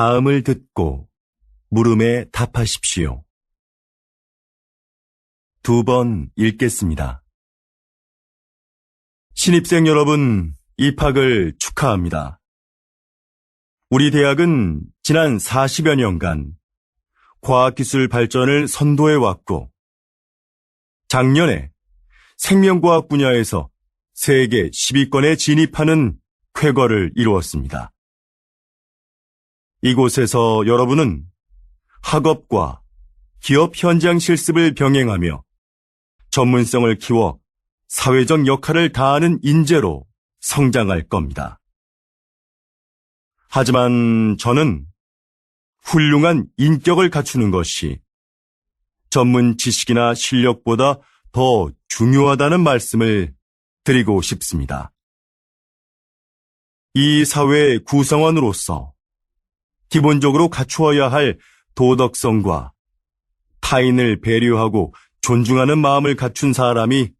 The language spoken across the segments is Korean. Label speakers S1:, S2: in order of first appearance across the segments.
S1: 다음을 듣고 물음에 답하십시오. 두 번 읽겠습니다. 신입생 여러분, 입학을 축하합니다. 우리 대학은 지난 40여 년간 과학기술 발전을 선도해 왔고, 작년에 생명과학 분야에서 세계 10위권에 진입하는 쾌거를 이루었습니다. 이곳에서 여러분은 학업과 기업 현장 실습을 병행하며 전문성을 키워 사회적 역할을 다하는 인재로 성장할 겁니다. 하지만 저는 훌륭한 인격을 갖추는 것이 전문 지식이나 실력보다 더 중요하다는 말씀을 드리고 싶습니다. 이 사회의 구성원으로서 기본적으로 갖추어야 할 도덕성과 타인을 배려하고 존중하는 마음을 갖춘 사람이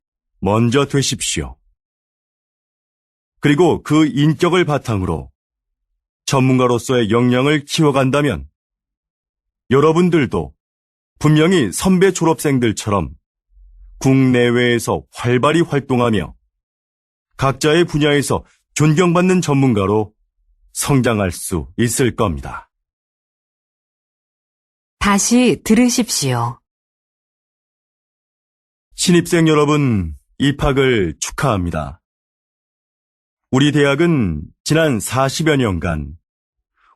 S1: 먼저 되십시오. 그리고 그 인격을 바탕으로 전문가로서의 역량을 키워간다면 여러분들도 분명히 선배 졸업생들처럼 국내외에서 활발히 활동하며 각자의 분야에서 존경받는 전문가로 성장할 수 있을 겁니다.
S2: 다시 들으십시오.
S1: 신입생 여러분, 입학을 축하합니다. 우리 대학은 지난 40여 년간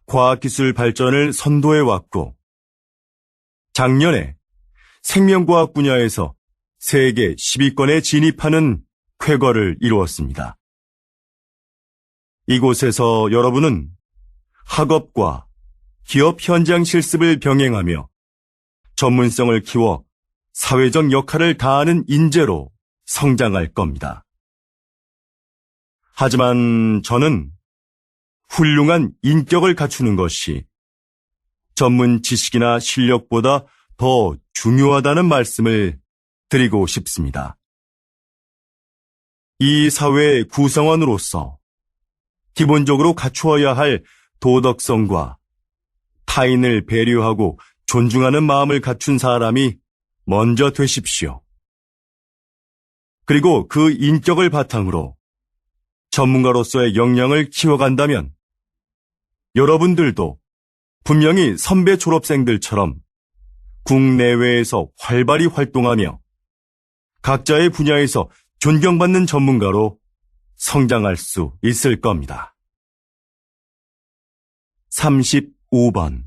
S1: 과학기술 발전을 선도해 왔고, 작년에 생명과학 분야에서 세계 10위권에 진입하는 쾌거를 이루었습니다. 이곳에서 여러분은 학업과 기업 현장 실습을 병행하며 전문성을 키워 사회적 역할을 다하는 인재로 성장할 겁니다. 하지만 저는 훌륭한 인격을 갖추는 것이 전문 지식이나 실력보다 더 중요하다는 말씀을 드리고 싶습니다. 이 사회의 구성원으로서 기본적으로 갖추어야 할 도덕성과 타인을 배려하고 존중하는 마음을 갖춘 사람이 먼저 되십시오. 그리고 그 인격을 바탕으로 전문가로서의 역량을 키워간다면 여러분들도 분명히 선배 졸업생들처럼 국내외에서 활발히 활동하며 각자의 분야에서 존경받는 전문가로 성장할 수 있을 겁니다. 35번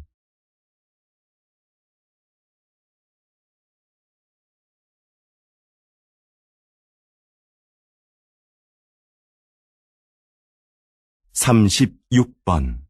S1: 36번